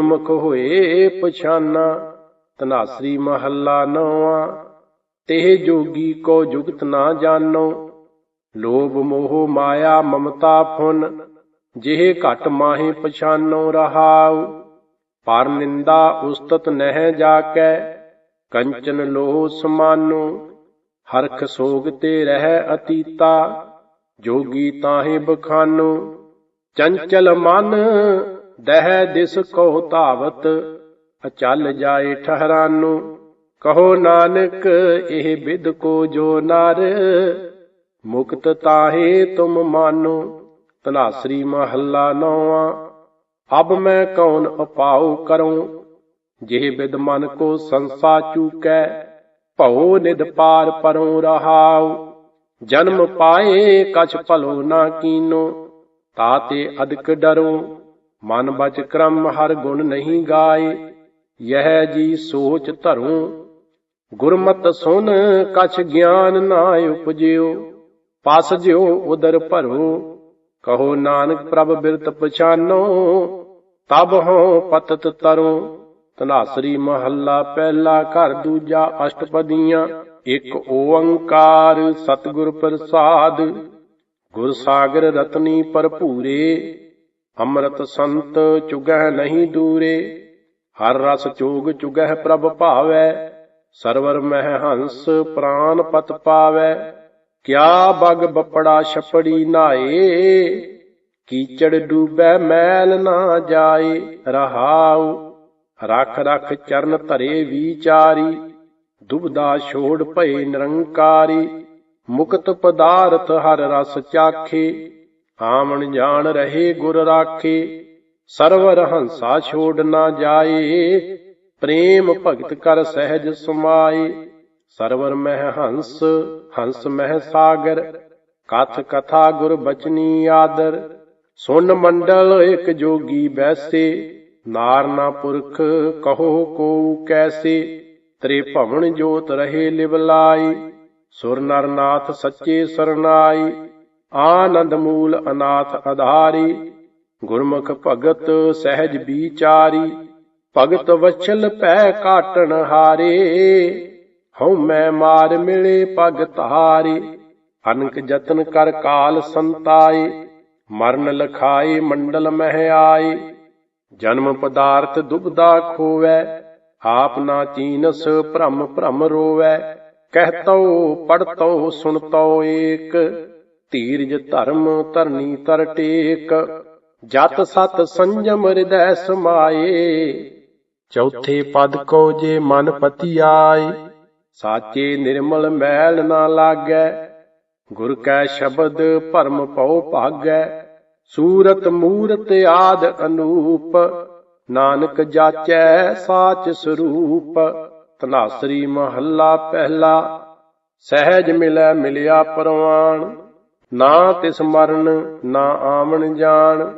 ਮੁਖ ਹੋਏ ਪਛਾਨਾ ਤਨਾਸਰੀ ਮਹੱਲਾ ਨੌਵਾਂ, ਤੇ ਜੋਗੀ ਕੋ ਜੁਗਤ ਨਾ ਜਾਣੋ। ਲੋਭ ਮੋਹ ਮਾਇਆ ਮਮਤਾ ਫੁਨ ਜਿਹ ਘਟ ਮਾਹੇ ਪਛਾਨੋ ਰਹਾਉ। ਪਰ ਨਿੰਦਾ ਉਸਤਤ ਨਹਿ ਜਾਕੈ, ਕੰਚਨ ਲੋਹ ਸਮਾਨੋ। ਹਰਖ ਸੋਗ ਤੇ ਰਹਿ ਅਤੀਤਾ, ਜੋਗੀ ਤਾਹੇ ਬਖਾਨੋ। ਚੰਚਲ ਮਨ ਦਹਿ ਦਿਸ ਕੋ ਧਾਵਤ, ਅਚਲ ਜਾਏ ਠਹਰਾਨੋ। ਕਹੋ ਨਾਨਕ, ਇਹ ਵਿਦ ਕੋ ਜੋ ਨਰ, ਮੁਕਤ ਤਾਹੇ ਤੁਮ ਮਾਨੋ। ਤਨਾਸਰੀ ਮਹੱਲਾ ਨੌਵਾਂ, ਅਬ ਮੈਂ ਕੌਣ ਅਪਾਉ ਕਰਉ ਜਿਹ ਬਿਦ ਮਨ ਕੋ ਸੰਸਾ ਚੂਕੈ, ਭਉ ਨਿਦ ਪਾਰ ਪਰਉ ਰਹਾਉ। ਜਨਮ ਪਾਏ, ਕਛ ਭਲੋ ਨਾ ਕੀਨੋ ਤਾਤੇ ਅਦਕ ਡਰੋ। ਮਨ ਬਚ ਕਰਮ ਹਰ ਗੁਣ ਨਹੀਂ ਗਾਏ, ਯਹ ਜੀ ਸੋਚ ਧਰੂੰ। ਗੁਰਮਤ ਸੁਨ ਕਛ ਗਿਆਨ ਨਾ ਉਪਜਿਓ, ਪਸ ਜਿਓ ਉਦਰ ਭਰੋ। ਕਹੋ ਨਾਨਕ ਪ੍ਰਭ ਬਿਰਤ ਪਛਾਨੋ, ਤਬ ਹੋ ਪਤਤ ਤਰੋ। ਤਨਾਸਰੀ ਮਹੱਲਾ ਪਹਿਲਾ ਘਰ ਦੂਜਾ ਅਸ਼ਟਪਦੀਆਂ, ਇੱਕ ਓੰਕਾਰ ਸਤਿਗੁਰ ਪ੍ਰਸਾਦ। ਗੁਰ ਸਾਗਰ ਰਤਨੀ ਭਰਪੂਰੇ ਅੰਮ੍ਰਿਤ ਸੰਤ ਚੁਗਹਿ ਨਹੀਂ ਦੂਰੇ, ਹਰ ਰਸ ਚੋਗ ਚੁਗਹਿ ਪ੍ਰਭ ਭਾਵੈ, ਸਰਵਰ ਮਹਿ ਹੰਸ ਪ੍ਰਾਨ ਪਤ ਪਾਵੈ, ਕਿਆ ਬਗ ਬਪੜਾ ਛਪੜੀ ਨਾਏ, ਕੀਚੜ ਡੂਬੈ ਮੈਲ ਨਾ ਜਾਏ, ਰਹਾਉ, ਰਖ ਰਖ ਚਰਨ ਧਰੇ ਵਿਚਾਰੀ, ਦੁਬਦਾ ਛੋੜ ਭਏ ਨਿਰੰਕਾਰੀ, ਮੁਕਤ ਪਦਾਰਥ ਹਰ ਰਸ ਚਾਖੇ ਆਮਣ ਜਾਣ ਰਹੇ ਗੁਰ ਰਾਖੇ ਸਰਵਰ ਹੰਸਾ ਛੋੜ ਨਾ ਜਾਏ, ਪ੍ਰੇਮ ਭਗਤ ਕਰ ਸਹਿਜ ਸਮਾਏ। ਸਰਵਰ ਮਹਿ ਹੰਸ ਹੰਸ ਮਹਿ ਸਾਗਰ, ਕਥ ਕਥਾ ਗੁਰ ਬਚਨੀ ਆਦਰ। ਸੁਨ ਮੰਡਲ ਇਕ ਜੋਗੀ ਬੈਸੇ ਨਾਰਨਾ ਪੁਰਖ ਕਹੋ ਕੋ ਕੈਸੇ। ਤ੍ਰੇ ਭਵਨ ਜੋਤ ਰਹੇ ਲਿਵਲਾਈ ਸੁਰ ਨਰਨਾਥ ਸੱਚੇ ਸਰਨਾਈ ਆਨੰਦ ਮੂਲ ਅਨਾਥ ਆਧਾਰੀ ਗੁਰਮੁਖ ਭਗਤ ਸਹਿਜ ਵਿਚਾਰੀ, ਭਗਤ ਵਛਲ ਪੈ ਕਾਟਣ ਹਾਰੇ, ਹਉ ਮੈਂ ਮਾਰ ਮਿਲੇ ਭਗਤ ਹਾਰੇ, ਅਨਕ ਜਤਨ ਕਰ ਕਾਲ ਸੰਤਾਏ, ਮਰਨ ਲਖਾਏ ਮੰਡਲ ਮਹਿ ਆਏ, ਜਨਮ ਪਦਾਰਥ ਦੁਬਦਾ ਖੋਵੈ, ਆਪ ਨਾ ਚੀਨਸ ਭ੍ਰਮ ਭ੍ਰਮ ਰੋਵੈ ਕਹਿਤਉ ਪੜਤਉ ਸੁਣਤਉ ਏਕ। ਧੀਰਜ ਧਰਮ ਧਰਨੀ ਤਰ ਟੇਕ, ਜਤ ਸਤ ਸੰਜਮ ਹਿਰਦੈ ਸਮਾਏ। ਚੌਥੇ ਪਦ ਕੋ ਜੇ ਮਨ ਪਤੀ ਆਏ ਸਾਚੇ ਨਿਰਮਲ ਮੈਲ ਨਾ ਲਾਗੈ। ਗੁਰ ਕੈ ਸ਼ਬਦ ਭਰਮ ਪਉ ਭਾਗੈ, ਸੂਰਤ ਮੂਰਤ ਆਦ ਅਨੂਪ। ਨਾਨਕ ਜਾਚੈ ਸਾਚ ਸਰੂਪ ਤਨਾਸਰੀ ਮਹੱਲਾ ਪਹਿਲਾ। ਸਹਿਜ ਮਿਲੈ ਮਿਲਿਆ ਪਰਵਾਨ ਨਾ ਤਿਸ ਮਰਨ, ਨਾ ਆਵਣ ਜਾਣ।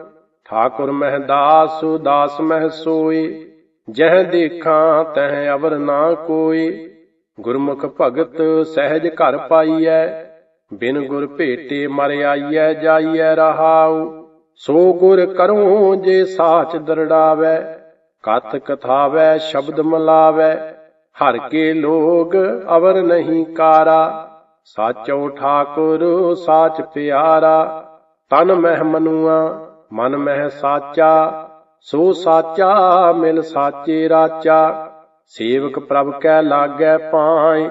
ਠਾਕੁਰ ਮਹਿ ਦਾਸ ਦਾਸ ਮਹਿ ਸੋਈ ਜਹ ਦੇਖਾਂ, ਤਹ ਅਵਰ ਨਾ ਕੋਈ ਗੁਰਮੁਖ ਭਗਤ ਸਹਿਜ ਘਰ ਪਾਈਐ। ਬਿਨ ਗੁਰ ਭੇਟੇ ਮਰ ਆਈਐ, ਜਾਈਐ ਰਹਾਉ। ਸੋ ਗੁਰ ਕਰੋ ਜੇ ਸਾਚ ਦਰੜਾਵੈ। ਕਥ ਕਥਾਵੈ, ਸ਼ਬਦ ਮਲਾਵੈ। ਹਰ ਕੇ ਲੋਗ ਅਵਰ ਨਹੀਂ ਕਾਰਾ। ਸਾਚੋ ਠਾਕੁਰ, ਸਾਚ ਪਿਆਰਾ, ਤਨ ਮਹਿ ਮਨੁਆ, ਮਨ ਮਹਿ ਸਾਚਾ, ਸੋ ਸਾਚਾ ਮਿਲ ਸਾਚੇ ਰਾਚਾ, ਸੇਵਕ ਪ੍ਰਭ ਕੈ ਲਾਗੈ ਪਾਏ,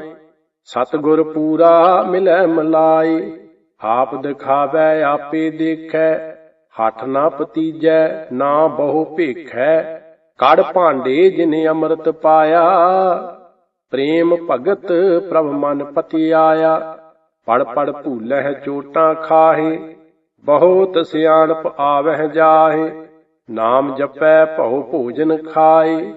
ਸਤਗੁਰ ਪੂਰਾ ਮਿਲੈ ਮਲਾਈ ਆਪ ਦਿਖਾਵੈ ਆਪੇ ਦੇਖੈ, ਹੱਠ ਨਾ ਪਤੀਜੈ, ਨਾ ਬਹੁ ਭੇਖੈ, ਕੜ ਭਾਂਡੇ ਜਿਨੇ ਅੰਮ੍ਰਿਤ ਪਾਇਆ ਪ੍ਰੇਮ ਭਗਤ ਪ੍ਰਭ ਮਨ ਪਤੀ ਆਇਆ। ਪੜ ਪੜ ਭੂਲਹਿ ਚੋਟਾਂ ਖਾਹੇ, ਬਹੁਤ ਸਿਆਣਪ ਆਵਹਿ ਜਾਹੇ। ਨਾਮ ਜਪੈ ਭਉ ਭੋਜਨ ਖਾਏ,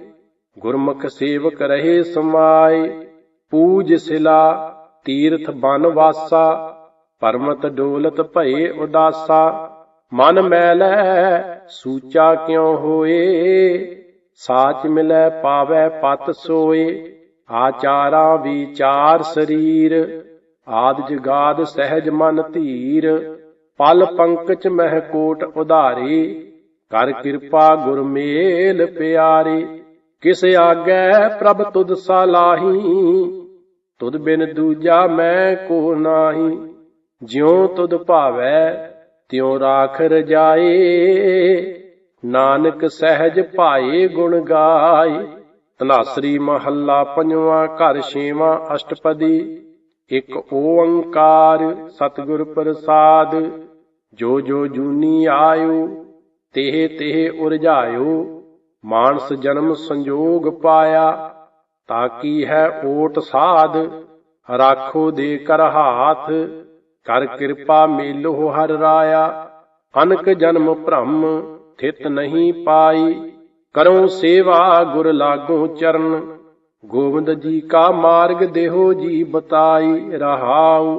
ਗੁਰਮੁਖ ਸੇਵਕ ਰਹੇ ਸਮਾਏ। ਪੂਜ ਸਿਲਾ, ਤੀਰਥ ਬਨ ਵਾਸਾ, ਪਰਮਤ ਡੋਲਤ ਭਏ ਉਦਾਸਾ। ਮਨ ਮੈਲੈ, ਸੂਚਾ ਕਿਉ ਹੋਏ? ਸਾਚ ਮਿਲੈ ਪਾਵੈ ਪਤ ਸੋਏ। ਆਚਾਰਾ ਵਿਚਾਰ ਸਰੀਰ, ਆਦ ਜਗਾਦ ਸਹਿਜ ਮਨ ਧੀਰ, ਪਲ ਪੰਕਚ ਮਹਿ ਕੋਟ ਉਧਾਰੀ, ਕਰ ਕਿਰਪਾ ਗੁਰ ਮੇਲ ਪਿਆਰੇ, ਕਿਸ ਆਗੈ ਪ੍ਰਭ ਤੁਧ ਸਲਾਹੀ ਤੁਧ ਬਿਨ ਦੂਜਾ ਮੈਂ ਕੋ ਨਾਹੀ, ਜਿਉ ਤੁਧ ਭਾਵੈ, ਤਿਉ ਰਾਖ ਰਜਾਏ, ਨਾਨਕ ਸਹਿਜ ਭਾਏ ਗੁਣ ਗਾਏ। ਤਨਾਸਰੀ ਮਹੱਲਾ ਪੰਜਵਾਂ, ਘਰ ਛੇਵਾਂ, ਅਸ਼ਟਪਦੀ, ਇੱਕ ਓੰਕਾਰ ਸਤਿਗੁਰ ਪ੍ਰਸਾਦ, ਜੋ ਜੋ ਜੂਨੀ ਆਇਓ, ਤੇਹ ਤੇਹ ਉਰਝਾਇਓ, ਮਾਨਸ ਜਨਮ ਸੰਜੋਗ ਪਾਇਆ, ਤਾਂ ਕੀ ਹੈ ਓਟ ਸਾਧ, ਰਾਖੋ ਦੇ ਕਰ ਹਾਥ, ਕਰ ਕਿਰਪਾ ਮੇਲੋ ਹਰ ਰਾਇਆ, ਅਨਕ ਜਨਮ ਭ੍ਰਮ, ਥਿਤ ਨਹੀਂ ਪਾਈ। ਕਰੋ ਸੇਵਾ ਗੁਰ ਲਾਗੋ ਚਰਨ। ਗੋਵਿੰਦ ਜੀ ਕਾ ਮਾਰਗ ਦੇਹੋ ਜੀ ਬਤਾਈ ਰਹਾਉ।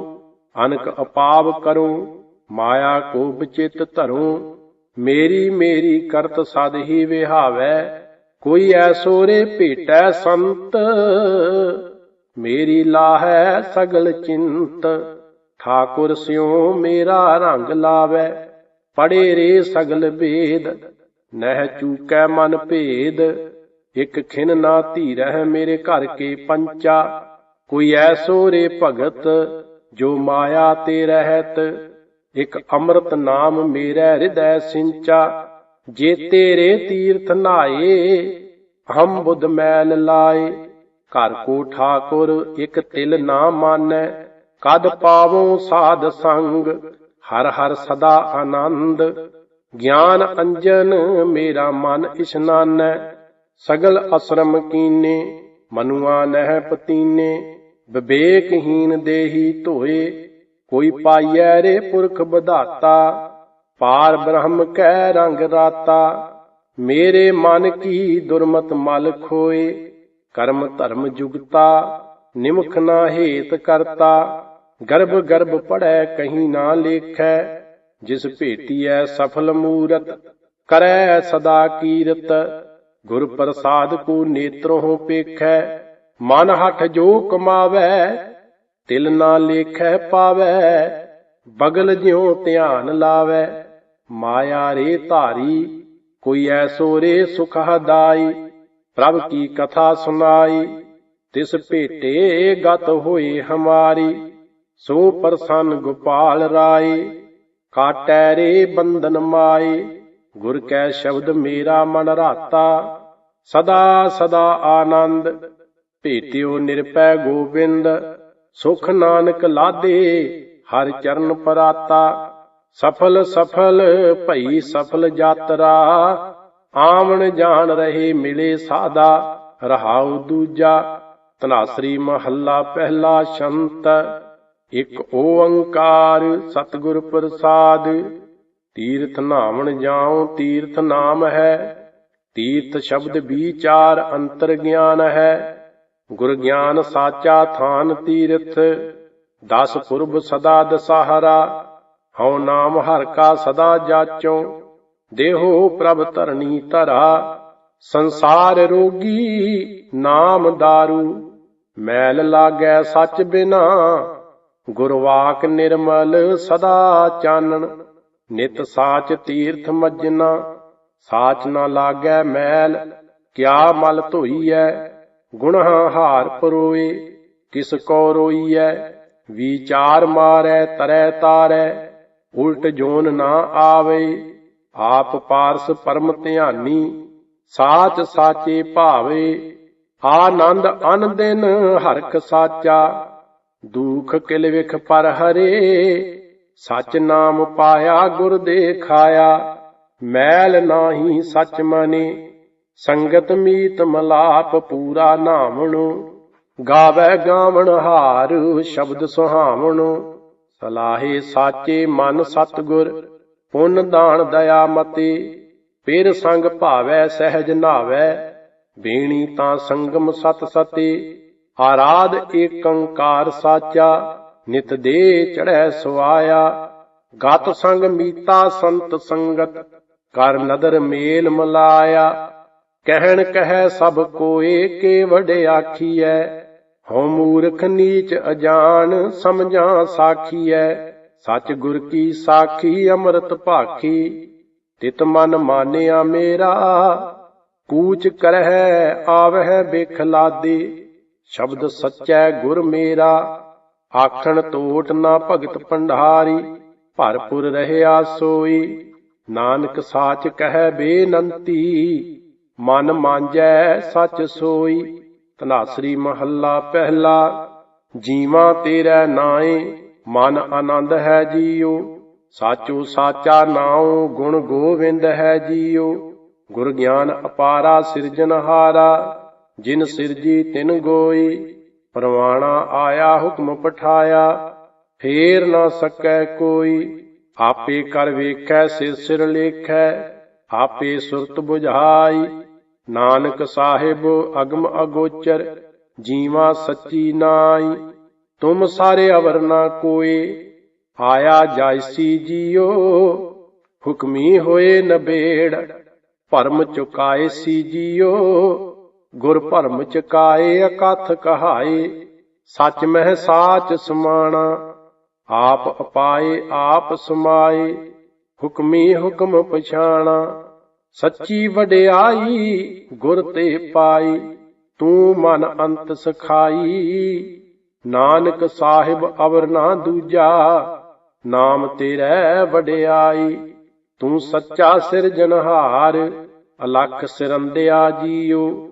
ਅਨਕ ਅਪਾਵ ਕਰੋ, ਮਾਇਆ ਕੋ ਬਚਿਤ ਧਰੋ। ਮੇਰੀ ਮੇਰੀ ਕਰਤ ਸਦ ਹੀ ਵਿਹਾਵੈ, ਕੋਈ ਐਸੋ ਰੇ ਭੇਟੈ ਸੰਤ। ਮੇਰੀ ਲਾਹੈ ਸਗਲ ਚਿੰਤ, ਠਾਕੁਰ ਸਿਉ ਮੇਰਾ ਰੰਗ ਲਾਵੈ। ਪੜੇ ਰੇ ਸਗਲ ਵੇਦ ਨਹਿ ਚੂਕੈ ਮਨ ਭੇਦ, ਇਕ ਖਿਨ ਨਾ ਧੀਰਹਿ ਮੇਰੇ ਘਰ ਕੇ ਪੰਚਾ। ਕੋਈ ਐਸੋ ਰੇ ਭਗਤ, ਜੋ ਮਾਇਆ ਤੇ ਰਹਿਤ, ਇਕ ਅੰਮ੍ਰਿਤ ਨਾਮ ਮੇਰੇ ਹਿਰਦੈ ਸਿੰਚਾ। ਜੇ ਤੇਰੇ ਤੀਰਥ ਨਾਏ, ਹਮ ਬੁੱਧ ਮੈਲ ਲਾਏ। ਘਰ ਕੋ ਠਾਕੁਰ ਇਕ ਤਿਲ ਨਾ ਮਾਨੈ, ਕਦ ਪਾਵੋ ਸਾਧ ਸੰਗ, ਹਰ ਹਰ ਸਦਾ ਆਨੰਦ। ਗਿਆਨ ਅੰਜਨ ਮੇਰਾ ਮਨ ਇਸ਼ਨਾਨੈ ਸਗਲ ਅਸਰਮ ਕੀਨੇ, ਮਨੁਆ ਨਹਿ ਪਤੀਨੇ ਵਿਵੇਕਹੀਨ ਦੇਹੀ ਧੋਏ, ਕੋਈ ਪਾਈਐ ਰੇ ਪੁਰਖ ਬਧਾਤਾ ਪਾਰ ਬ੍ਰਹਮ ਕੈ ਰੰਗ ਰਾਤਾ, ਮੇਰੇ ਮਨ ਕੀ ਦੁਰਮਤ ਮਲ ਖੋਏ, ਕਰਮ ਧਰਮ ਜੁਗਤਾ, ਨਿਮਖ ਨਾ ਹੇਤ ਕਰਤਾ, ਗਰਭ ਗਰਭ ਪੜੈ ਕਹੀਂ ਨਾ ਲੇਖੈ ਜਿਸ ਭੇਟੀਐ ਸਫਲ ਮੂਰਤ, ਕਰੈ ਸਦਾ ਕੀਰਤ। ਗੁਰ ਪ੍ਰਸਾਦ ਕੋ ਨੇਤਰੋਂ ਪੇਖੈ, ਮਨ ਹਠ ਜੋ ਕਮਾਵੈ, ਤਿਲ ਨਾ ਲੇਖੈ ਪਾਵੈ, ਬਗਲ ਜਿਉ ਧਿਆਨ ਲਾਵੈ। ਮਾਇਆ ਰੇ ਧਾਰੀ, ਕੋਈ ਐਸੋ ਰੇ ਸੁਖ ਹਦਾਈ, ਪ੍ਰਭ ਕੀ ਕਥਾ ਸੁਨਾਈ। ਤਿਸ ਭੇਟੇ ਗਤ ਹੋਏ ਹਮਾਰੀ, ਸੋ ਪ੍ਰਸੰਨ ਗੋਪਾਲ ਰਾਏ ਕਾਟੈ ਰੇ ਬੰਧਨ ਮਾਏ, ਗੁਰ ਕੈ ਸ਼ਬਦ ਮੇਰਾ ਮਨ ਰਾਤਾ। ਸਦਾ ਸਦਾ ਆਨੰਦ, ਭੇਟਿਓ ਨਿਰਪੈ ਗੋਬਿੰਦ। ਸੁਖ ਨਾਨਕ ਲਾਦੇ ਹਰ ਚਰਨ ਪਰਾਤਾ। ਸਫਲ ਸਫਲ ਭਈ ਸਫਲ ਯਾਤਰਾ ਆਵਣ ਜਾਣ ਰਹੇ ਮਿਲੇ ਸਾਦਾ, ਰਹਾਉ ਦੂਜਾ। ਤਨਾਸਰੀ ਮਹੱਲਾ ਪਹਿਲਾ ਸ਼ੰਤ। ਇਕ ਓੰਕਾਰ ਸਤਿਗੁਰ ਪ੍ਰਸਾਦ, ਤੀਰਥ ਨਾਵਣ ਜਾਉ, ਤੀਰਥ ਨਾਮ ਹੈ, ਤੀਰਥ ਸ਼ਬਦ ਵਿਚਾਰ ਅੰਤਰ ਗਿਆਨ ਹੈ। ਗੁਰ ਗਿਆਨ ਸਾਚਾ ਥਾਨ ਤੀਰਥ, ਦਸ ਪੁਰਬ ਸਦਾ ਦਸਹਰਾ, ਹਉ ਨਾਮ ਹਰ ਕਾ ਸਦਾ ਜਾਚੋ। ਦੇਹੋ ਪ੍ਰਭ ਧਰਣੀ ਧਰਾ, ਸੰਸਾਰ ਰੋਗੀ ਨਾਮ दारू ਮੈਲ ਲਾਗੈ ਸੱਚ ਬਿਨਾ ਗੁਰਵਾਕ ਨਿਰਮਲ ਸਦਾ ਚਾਨਣ, ਨਿਤ ਸਾਚ ਤੀਰਥ ਮੱਜਨਾ, ਸਾਚ ਨਾ ਲਾਗੈ ਮੈਲ, ਕਿਆ ਮਲ ਧੋਈਐ ਗੁਣਹ ਹਾਰ ਪਰੋਏ, ਕਿਸ ਕੋ ਰੋਈਐ, ਵਿਚਾਰ ਮਾਰੈ, ਤਰੈ ਤਾਰੈ, ਉਲਟ ਜੋਨ ਨਾ ਆਵੇ, ਆਪ ਪਾਰਸ ਪਰਮ ਧਿਆਨੀ, ਸਾਚ ਸਾਚੇ ਭਾਵੇ, ਆਨੰਦ ਅਨਦਿਨ ਹਰਖ ਸਾਚਾ ਦੁਖ ਕਿਲ ਵਿਖ ਪਰ ਹਰੇ, ਸਚ ਨਾਮ ਪਾਇਆ, ਗੁਰ ਦੇਖਾਇਆ। ਮੈਲ ਨਾਹੀ ਸਚ ਮਨੇ, ਸੰਗਤ ਮੀਤ ਮਲਾਪ ਪੂਰਾ ਨਾਵਣੋ। ਗਾਵੇ ਗਾਵਣ ਹਾਰ, ਸ਼ਬਦ ਸੁਹਾਵਣੋ। ਸਲਾਹੇ ਸਾਚੇ ਮਨ ਸਤਗੁਰ, ਪੁੰਨ ਦਾਨ ਦਇਆ ਮਤੀ। ਪੇਰ ਸੰਗ ਭਾਵੈ, ਸਹਿਜ ਨਾਵੈ, ਬੇਣੀ ਤਾਂ ਸੰਗਮ ਸਤ ਸਤੇ। ਆਰਾਧ ਏਕੰਕਾਰ ਸਾਚਾ, ਨਿਤ ਦੇ ਚੜੈ ਸੁਆਇਆ ਗਤ ਸੰਗ ਮੀਤਾ ਸੰਤ ਸੰਗਤ, ਕਰ ਨਦਰ ਮੇਲ ਮਲਾਇਆ। ਕਹਿਣ ਕਹੈ ਸਭ ਕੋਏ ਕੇ ਵਡੇ ਆਖੀਐ, ਹਉ ਮੂਰਖ ਨੀਚ ਅਜਾਨ ਸਮਝਾਂ ਸਾਖੀਐ। ਸਚ ਗੁਰ ਕੀ ਸਾਖੀ ਅੰਮ੍ਰਿਤ ਭਾਖੀ, ਤਿਤ ਮਨ ਮਾਨਿਆ ਮੇਰਾ। ਕੂਚ ਕਰਹਿ, ਆਵਹਿ ਬੇਖਲਾਦੇ ਸ਼ਬਦ ਸੱਚੈ ਗੁਰ ਮੇਰਾ, ਆਖਣ ਤੋਟ ਨਾ ਭਗਤ ਭੰਡਾਰੀ ਭਰਪੁਰ ਰਹਿਆ ਸੋਈ। ਨਾਨਕ ਸਾਚ ਕਹਿ ਬੇਨੰਤੀ, ਮਨ ਮਾਂਜੈ ਸਚ ਸੋਈ। ਤਨਾਸਰੀ ਮਹੱਲਾ ਪਹਿਲਾ, ਜੀਵਾਂ ਤੇਰਾ ਨਾਏ, ਮਨ ਆਨੰਦ ਹੈ ਜੀਉ। ਸਾਚੋ ਸਾਚਾ ਨਾਉ ਗੁਣ ਗੋਵਿੰਦ ਹੈ ਜੀਉ। ਗੁਰ ਗਿਆਨ ਅਪਾਰਾ ਸਿਰਜਨਹਾਰਾ ਜਿਨ ਸਿਰਜੀ ਤਿਨ ਗੋਈ, ਪਰਵਾਣਾ ਆਇਆ ਹੁਕਮ ਪਠਾਇਆ, ਫੇਰ ਨਾ ਸਕੈ ਕੋਈ। ਆਪੇ ਕਰ ਵੇਖੈ, ਸਿਰ ਸਿਰ ਲੇਖੈ, ਆਪੇ ਸੁਰਤ 부ਝਾਈ ਨਾਨਕ ਸਾਹਿਬ ਅਗਮ ਅਗੋਚਰ, ਜੀਵਾ ਸੱਚੀ ਨਾਈ। ਤੁਮ ਸਾਰੇ ਅਵਰ ਨਾ ਕੋਏ, ਆਇਆ ਜਾਇਸੀ ਜੀਓ। ਹੁਕਮੀ ਹੋਏ ਨਬੇੜ ਭਰਮ ਚੁਕਾਏ ਸੀ ਜੀਓ। ਗੁਰ ਭਰਮ ਚੁਕਾਏ ਅਕਥ ਕਹਾਏ, ਸੱਚ ਮਹਿ ਸਾਚ ਸਮਾਣਾ, ਆਪ ਅਪਾਏ, ਆਪ ਸਮਾਏ, ਹੁਕਮੀ ਹੁਕਮ ਪਛਾਣਾ, ਸੱਚੀ ਵਡਿਆਈ ਗੁਰ ਤੇ ਪਾਈ, ਤੂੰ ਮਨ ਅੰਤ ਸਖਾਈ, ਨਾਨਕ ਸਾਹਿਬ ਅਵਰ ਨਾ ਦੂਜਾ, ਨਾਮ ਤੇਰੇ ਵਡਿਆਈ, ਤੂੰ ਸੱਚਾ ਸਿਰਜਨਹਾਰ ਅਲਖ ਸਿਰੰਦਿਆ ਜੀਓ।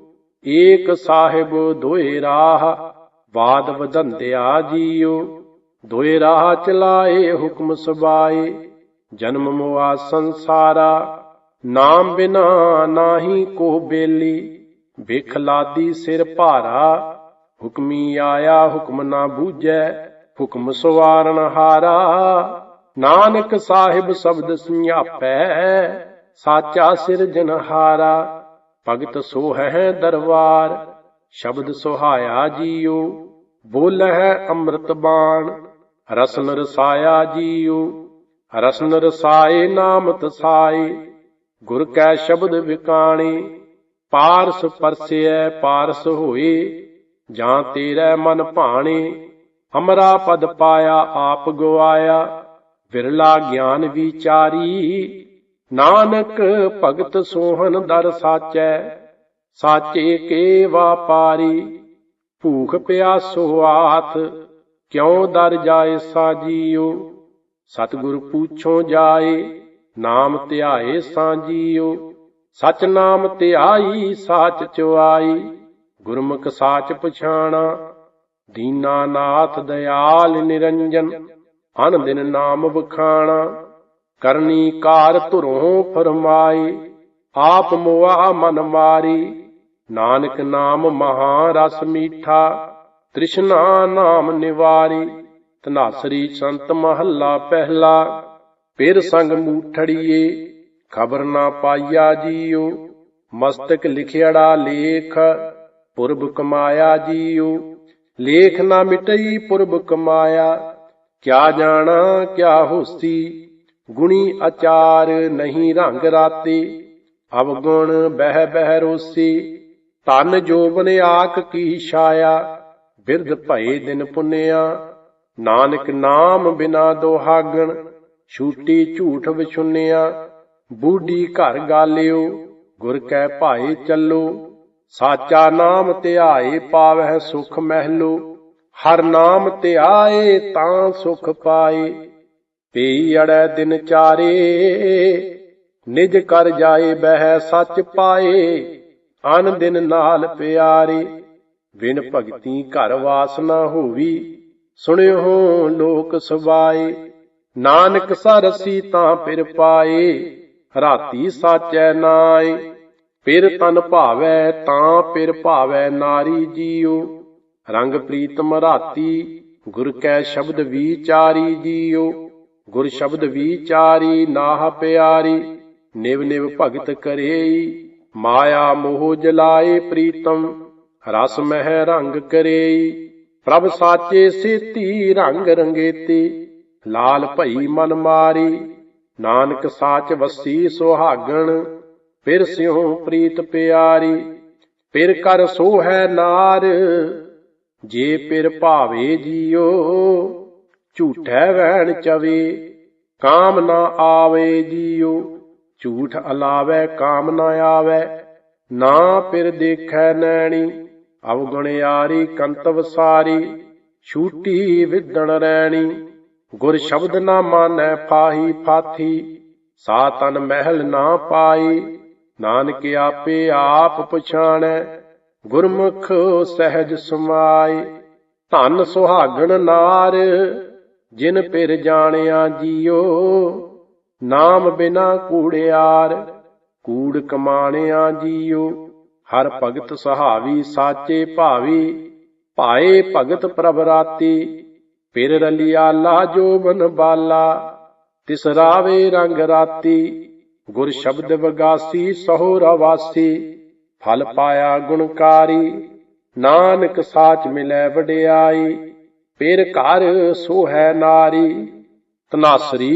ਏਕ ਸਾਹਿਬ ਦੋਏ ਰਾਹ ਬਾਦ ਵਧੰਦਿਆ ਜੀਉ ਦੋਏ ਰਾਹ ਚਲਾਏ ਹੁਕਮ ਸੁਬਾਏ ਜਨਮ ਮੁਆ ਸੰਸਾਰਾ। ਨਾਮ ਬਿਨਾ ਨਾਹੀ ਕੋ ਬੇਲੀ, ਵਿਖ ਲਾਦੀ ਸਿਰ ਭਾਰਾ। ਹੁਕਮੀ ਆਇਆ ਹੁਕਮ ਨਾ ਬੂਝੈ, ਹੁਕਮ ਸਵਾਰਨ ਹਾਰਾ। ਨਾਨਕ ਸਾਹਿਬ ਸ਼ਬਦ ਸੁਝਾਪੈ ਸਾਚਾ ਸਿਰਜਨਹਾਰਾ ਭਗਤ ਸੋਹੈ ਦਰਬਾਰ, ਸ਼ਬਦ ਸੁਹਾਇਆ ਜੀਉ ਬੋਲਹਿ ਅੰਮ੍ਰਿਤ ਬਾਣ, ਰਸਨ ਰਸਾਇਆ ਜੀਉ ਰਸਨ ਰਸਾਏ ਨਾਮ ਤਸਾਏ ਗੁਰ ਕੈ ਸ਼ਬਦ ਵਿਕਾਣੇ, ਪਾਰਸ ਪਰਸਿਐ ਪਾਰਸ ਹੋਏ, ਜਾਂ ਤੇਰੇ ਮਨ ਭਾਣੇ ਹਮਰਾ ਪਦ ਪਾਇਆ ਆਪ ਗਵਾਇਆ, ਵਿਰਲਾ ਗਿਆਨ ਵਿਚਾਰੀ ਨਾਨਕ ਭਗਤ ਸੋਹਨ ਦਰ ਸਾਚੈ, ਸਾਚੇ ਕੇ ਵਾਪਾਰੀ ਭੂਖ ਪਿਆਸੋ ਆਥ, ਕਿਉ ਦਰ ਜਾਏ ਸਾਜੀਓ ਸਤਿਗੁਰ ਪੂਛੋ ਜਾਏ, ਨਾਮ ਧਿਆਏ ਸਾਜੀਓ ਸਚ ਨਾਮ ਧਿਆਈ ਸਾਚ ਚੁਆਈ, ਗੁਰਮੁਖ ਸਾਚ ਪਛਾਣਾ। ਦੀਨਾ ਨਾਥ ਦਿਆਲ ਨਿਰੰਜਨ, ਅਨ ਦਿਨ ਨਾਮ ਬਖਾਣਾ ਕਰਨੀ ਕਾਰ ਧੁਰੋਂ ਫਰਮਾਈ, ਆਪ ਮੁਆ ਮਨ ਮਾਰੀ। ਨਾਨਕ ਨਾਮ ਮਹਾ ਰਸ ਮੀਠਾ, ਤ੍ਰਿਸ਼ਨਾ ਨਾਮ ਨਿਵਾਰੀ। ਤਨਾਸਰੀ ਸੰਤ ਮਹੱਲਾ ਪਹਿਲਾ, ਫਿਰ ਸੰਗ ਮੂਠੜੀਏ। ਖਬਰ ਨਾ ਪਾਈਆ ਜੀਉ, ਮਸਤਕ ਲਿਖਿਆੜਾ ਲੇਖ, ਪੁਰਬ ਕਮਾਇਆ ਜੀਉ। ਲੇਖ ਨਾ ਮਿਟਈ ਪੁਰਬ ਕਮਾਇਆ, ਕਿਆ ਜਾਣਾ ਕਿਆ ਹੋਸੀ ਗੁਣੀ ਅਚਾਰ ਨਹੀਂ ਰੰਗ ਰਾਤੀ, ਅਵਗੁਣ ਬਹਿ ਬਹਿ ਰੋਸੀ ਤਨ ਜੋਬਨ ਆਕ ਕੀ ਛਾਇਆ, ਬਿਰਧ ਭਏ ਦਿਨ ਪੁੰਨਿਆ। ਨਾਨਕ ਨਾਮ ਬਿਨਾ ਦੋਹਾਗਣ, ਛੂਟੀ ਝੂਠ ਵਿਛੁੰਨਿਆ। ਬੂਢੀ ਘਰ ਗਾਲਿਓ, ਗੁਰ ਕੈ ਭਾਏ ਚੱਲੋ, ਸਾਚਾ ਨਾਮ ਧਿਆਏ ਪਾਵਹਿ ਸੁਖ ਮਹਿਲੋ, ਹਰ ਨਾਮ ਧਿਆਏ ਤਾਂ ਸੁਖ ਪਾਏ। ਪਈ ਅੜੈ ਦਿਨ ਚਾਰੇ, ਨਿਜ ਕਰ ਜਾਏ ਬਹਿ ਸੱਚ ਪਾਏ, ਅਨ ਦਿਨ ਨਾਲ ਪਿਆਰੇ, ਬਿਨ ਭਗਤੀ ਘਰ ਵਾਸ ਨਾ ਹੋਵੀ, ਸੁਣਿਓ ਲੋਕ ਸਵਾਏ, ਨਾਨਕ ਸਰਸੀ ਤਾਂ ਫਿਰ ਪਾਏ, ਰਾਤੀ ਸਾਚੈ ਨਾਏ, ਫਿਰ ਤਨ ਭਾਵੈ ਤਾਂ ਫਿਰ ਭਾਵੈ ਨਾਰੀ ਜੀਉ ਰੰਗ ਪ੍ਰੀਤਮ ਰਾਤੀ ਗੁਰ ਕੈ ਸ਼ਬਦ ਵਿਚਾਰੀ ਜੀਉ ਗੁਰ ਸ਼ਬਦ ਵਿਚਾਰੀ ਨਾਹ ਪਿਆਰੀ, ਨਿਵ ਨਿਵ ਭਗਤ ਕਰੇਈ। ਮਾਇਆ ਮੋਹ ਜਲਾਏ ਪ੍ਰੀਤਮ, ਰਸ ਮਹਿ ਰੰਗ ਕਰੇਈ। ਪ੍ਰਭ ਸਾਚੇ ਸੇਤੀ ਰੰਗ ਰੰਗੇਤੀ, ਲਾਲ ਭਈ ਮਨ ਮਾਰੀ। ਨਾਨਕ ਸਾਚ ਵਸੀ ਸੁਹਾਗਣ, ਫਿਰ ਸਿਉ ਪ੍ਰੀਤ ਪਿਆਰੀ। ਫਿਰ ਕਰ ਸੋ ਹੈ ਨਾਰ, ਜੇ ਪਿਰ ਭਾਵੇ ਜੀਓ ਝੂਠੈ ਵਹਿਣ ਚਵੇ, ਕਾਮ ਨਾ ਆਵੇ ਜੀਓ। ਝੂਠ ਅਲਾਵੈ, ਕਾਮ ਨਾ ਆਵੈ, ਨਾ ਫਿਰ ਦੇਖੈ ਨੈਣੀ। ਅਵਗੁਣਿਆਰੀ ਕੰਤ ਸਾਰੀ, ਛੂਟੀ ਵਿਦਣ ਰੈਣੀ। ਗੁਰ ਸ਼ਬਦ ਨਾ ਮਾਨੈ ਫਾਹੀ ਫਾਥੀ ਸਾ ਤਨ ਮਹਿਲ ਨਾ ਪਾਈ। ਨਾਨਕ ਆਪੇ ਆਪ ਪਛਾਣੈ, ਗੁਰਮੁਖ ਸਹਿਜ ਸਮਾਈ। ਧਨ ਸੁਹਾਗਣ ਨਾਰ ਜਿਨ ਪਿਰ ਜਾਣਿਆ ਜੀਓ, ਨਾਮ ਬਿਨਾ ਕੂੜਿਆਰ ਕੂੜ ਕਮਾਣਿਆ ਜੀਓ। ਹਰ ਭਗਤ ਸਹਾਵੀ ਸਾਚੇ ਭਾਵੀ, ਭਾਏ ਭਗਤ ਪ੍ਰਭ ਰਾਤੀ। ਪਿਰ ਰਲਿਆ ਲਾ ਜੋਬਨ ਬਾਲਾ, ਤਿਸ ਰਾਵੇ ਰੰਗ ਰਾਤੀ। ਗੁਰ ਸ਼ਬਦ ਵਗਾਸੀ ਸਹੋ ਰਵਾਸੀ, ਫਲ ਪਾਇਆ ਗੁਣਕਾਰੀ, ਨਾਨਕ ਸਾਚ ਮਿਲੈ ਵਡਿਆਈ। ਫਿਰ ਘਰ ਸੋ ਹੈ ਨਾਰੀ ਤਨਾਸਰੀ